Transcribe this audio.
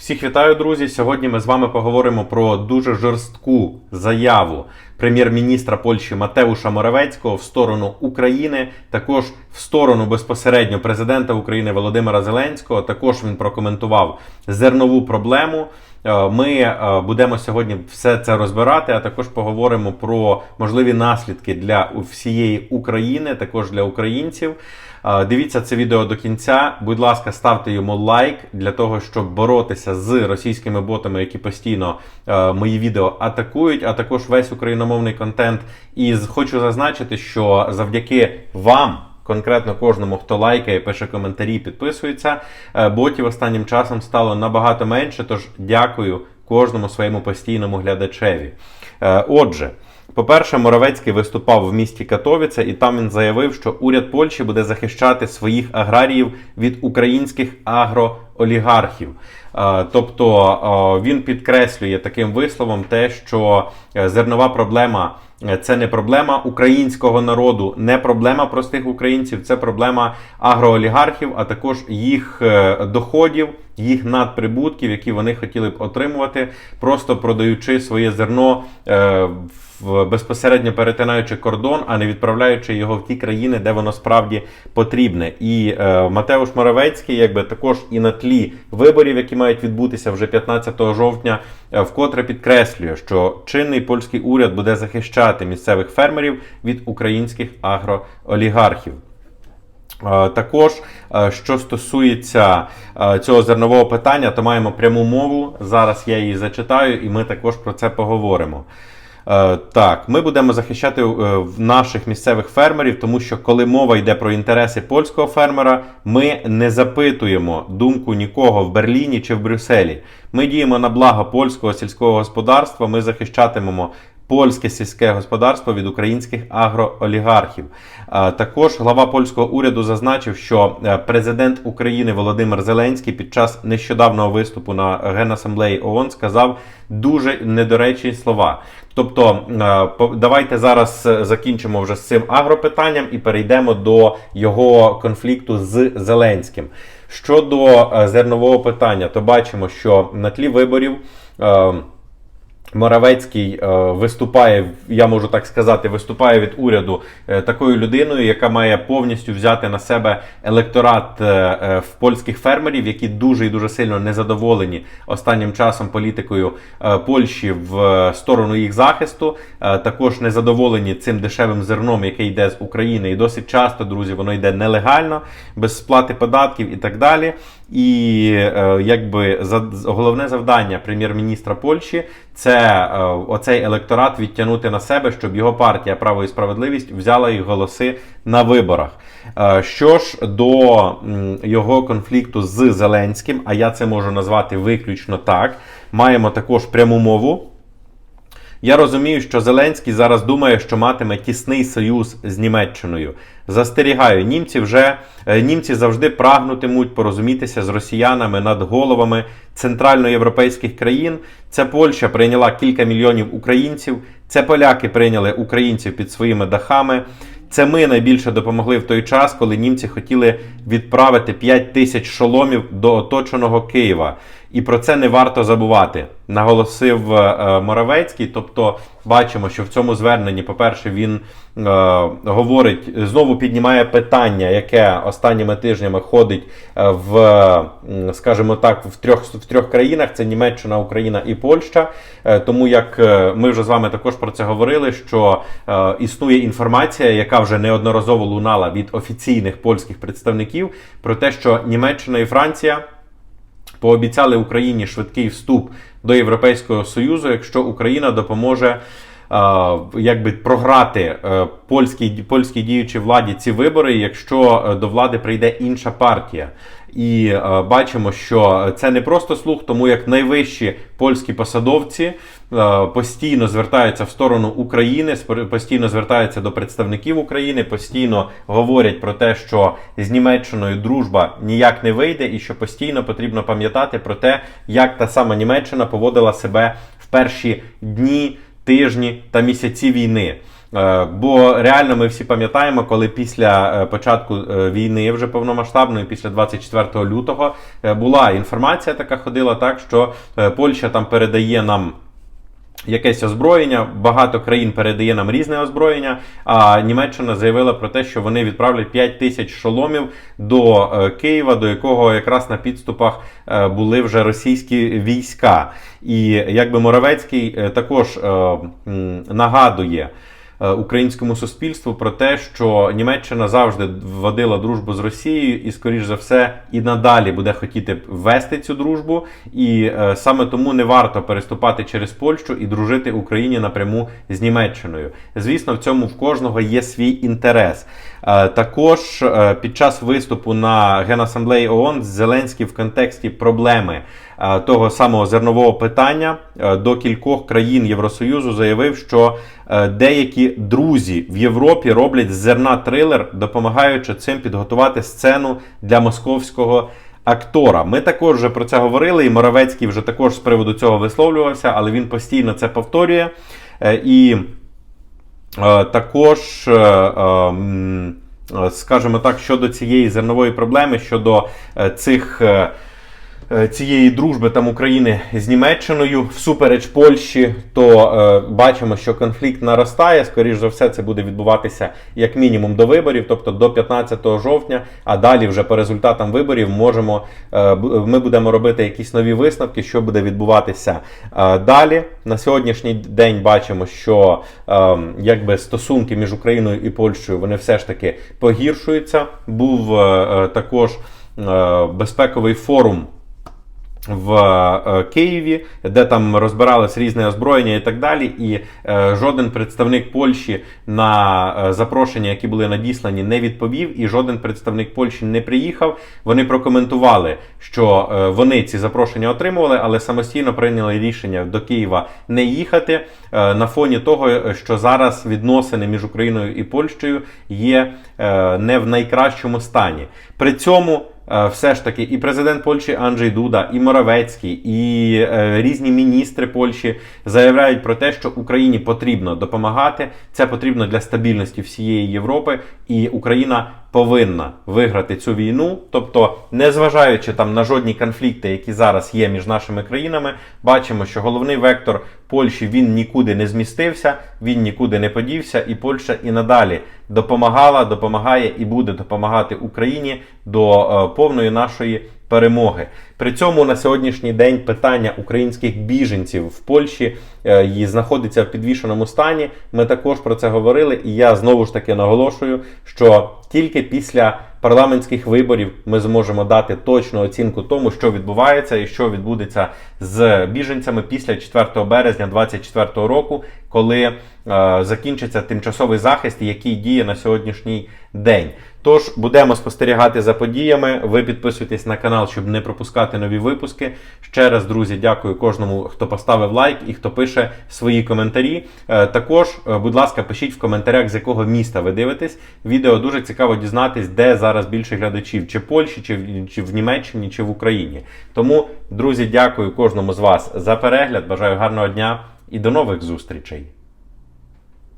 Всіх вітаю, друзі. Сьогодні ми з вами поговоримо про дуже жорстку заяву прем'єр-міністра Польщі Матеуша Моравецького в сторону України, також в сторону безпосередньо президента України Володимира Зеленського. Також він прокоментував зернову проблему. Е, Ми е, будемо сьогодні все це розбирати, а також поговоримо про можливі наслідки для всієї України, також для українців. Дивіться це відео до кінця. Будь ласка, ставте йому лайк для того, щоб боротися з російськими ботами, які постійно е, мої відео атакують, а також весь україномовний контент. І хочу зазначити, що завдяки вам. Конкретно кожному, хто лайкає, пише коментарі, підписується. е, Ботів останнім часом стало набагато менше. Тож дякую кожному своєму постійному глядачеві. Е, Отже, по-перше, Моровецький виступав в місті Катовіце, і там він заявив, що уряд Польщі буде захищати своїх аграріїв від українських агроолігархів. Е, Тобто е, він підкреслює таким висловом те, що е, зернова проблема. Це не проблема українського народу, не проблема простих українців, це проблема агроолігархів, а також їх доходів, їх надприбутків, які вони хотіли б отримувати, просто продаючи своє зерно в безпосередньо перетинаючи кордон, а не відправляючи його в ті країни, де воно справді потрібне. І е, Матеуш Моравецький, якби також і на тлі виборів, які мають відбутися вже 15 жовтня, е, вкотре підкреслює, що чинний польський уряд буде захищати місцевих фермерів від українських агроолігархів. Е, Також, е, що стосується цього зернового питання, то маємо пряму мову. Зараз я її зачитаю, і ми також про це поговоримо. Е, Так, ми будемо захищати е, наших місцевих фермерів, тому що коли мова йде про інтереси польського фермера, ми не запитуємо думку нікого в Берліні чи в Брюсселі. Ми діємо на благо польського сільського господарства. Ми захищатимемо польське сільське господарство від українських агроолігархів. Е, Також глава польського уряду зазначив, що президент України Володимир Зеленський під час нещодавнього виступу на Генасамблеї ООН сказав дуже недоречні слова. Тобто, е, давайте зараз е, закінчимо вже з цим агропитанням і перейдемо до його конфлікту з Зеленським. Щодо е, зернового питання, то бачимо, що на тлі виборів. Моравецький е, виступає, я можу так сказати, виступає від уряду е, такою людиною, яка має повністю взяти на себе електорат е, в польських фермерів, які дуже і дуже сильно незадоволені останнім часом політикою Польщі в сторону їх захисту. Також незадоволені цим дешевим зерном, яке йде з України, і досить часто, друзі, воно йде нелегально, без сплати податків і так далі. І е, якби за головне завдання прем'єр-міністра Польщі це е, оцей електорат відтягнути на себе, щоб його партія Право і справедливість взяла їх голоси на виборах. Е, що ж до його конфлікту з Зеленським, а я це можу назвати виключно так, маємо також пряму мову. Я розумію, що Зеленський зараз думає, що матиме тісний союз з Німеччиною. Застерігаю, німці вже е, німці завжди прагнутимуть порозумітися з росіянами над головами центральноєвропейських країн. Це Польща прийняла кілька мільйонів українців. Це поляки прийняли українців під своїми дахами. Це ми найбільше допомогли в той час, коли німці хотіли відправити 5 тисяч шоломів до оточеного Києва. І про це не варто забувати, наголосив е, Моравецький. Тобто, бачимо, що в цьому зверненні, по-перше, він е, говорить, знову піднімає питання, яке останніми тижнями ходить е, в, скажімо так, в трьох в трьох країнах: це Німеччина, Україна і Польща. Е, тому як е, ми вже з вами також про це говорили, що е, існує інформація, яка вже неодноразово лунала від офіційних польських представників, про те, що Німеччина і Франція пообіцяли Україні швидкий вступ до Європейського Союзу, якщо Україна допоможе. Е, Якби програти е, польській польській діючій владі ці вибори, якщо е, до влади прийде інша партія, і бачимо, що це не просто слух, тому як найвищі польські посадовці постійно звертаються в сторону України, постійно звертаються до представників України, постійно говорять про те, що з Німеччиною дружба ніяк не вийде, і що постійно потрібно пам'ятати про те, як та сама Німеччина поводила себе в перші дні тижні та місяці війни. Е, Бо реально ми всі пам'ятаємо, коли після е, початку е, війни, вже повномасштабної, після 24 лютого, була інформація така ходила, так що Польща там передає нам. Якесь озброєння, багато країн передає нам різне озброєння. А Німеччина заявила про те, що вони відправлять 5 тисяч шоломів до е, Києва, до якого якраз на підступах е, були вже російські війська. І якби Моровецький е, також нагадує. Е, Українському суспільству про те, що Німеччина завжди вводила дружбу з Росією, і, скоріш за все, і надалі буде хотіти ввести цю дружбу. І е, саме тому не варто переступати через Польщу і дружити Україні напряму з Німеччиною. Звісно, в цьому в кожного є свій інтерес. Е, також е, під час виступу на Генасамблеї ООН Зеленський в контексті проблеми е, того самого зернового питання до кількох країн Євросоюзу заявив, що деякі друзі в Європі роблять з зерна трилер, допомагаючи цим підготувати сцену для московського. Актора, ми також вже про це говорили, і Моровецький вже також з приводу цього висловлювався, але він постійно це повторює. І Також, е, е, е, скажімо так, щодо цієї зернової проблеми, щодо е, цих. Е, Цієї дружби там України з Німеччиною всупереч Польщі, то е, бачимо, що конфлікт наростає. Скоріш за все, це буде відбуватися як мінімум до виборів, тобто до 15 жовтня. А далі, вже по результатам виборів, можемо е, ми будемо робити якісь нові висновки, що буде відбуватися е, далі. На сьогоднішній день бачимо, що е, якби стосунки між Україною і Польщею вони все ж таки погіршуються. Був е, е, також е, безпековий форум в е, Києві, де там розбиралось різне озброєння і так далі. І е, жоден представник Польщі на е, запрошення, які були надіслані, не відповів, і жоден представник Польщі не приїхав. Вони прокоментували, що вони ці запрошення отримували, але самостійно прийняли рішення до Києва не їхати на фоні того, що зараз відносини між Україною і Польщею є не в найкращому стані. При цьому все ж таки і президент Польщі Анджей Дуда, і Моровецький, і е, різні міністри Польщі заявляють про те, що Україні потрібно допомагати. Це потрібно для стабільності всієї Європи, і Україна повинна виграти цю війну. Тобто, незважаючи там на жодні конфлікти, які зараз є між нашими країнами, бачимо, що головний вектор Польщі він нікуди не змістився, він нікуди не подівся, і Польща і надалі допомагала, допомагає і буде допомагати Україні до е, повної нашої перемоги. При цьому на сьогоднішній день питання українських біженців в Польщі е, і знаходиться в підвішеному стані. Ми також про це говорили, і я знову ж таки наголошую, що тільки після парламентських виборів ми зможемо дати точну оцінку тому, що відбувається і що відбудеться з біженцями після 4 березня 2024 року, коли е, закінчиться тимчасовий захист, який діє на сьогоднішній день. Тож будемо спостерігати за подіями. Ви підписуйтесь на канал, щоб не пропускати нові випуски. Ще раз, друзі, дякую кожному, хто поставив лайк і хто пише свої коментарі. Е, Також, е, будь ласка, пишіть в коментарях, з якого міста ви дивитесь. Відео дуже цікаво дізнатись, де зараз більше глядачів, чи в Польщі, чи в, чи в Німеччині, чи в Україні. Тому, друзі, дякую кожному з вас за перегляд. Бажаю гарного дня і до нових зустрічей.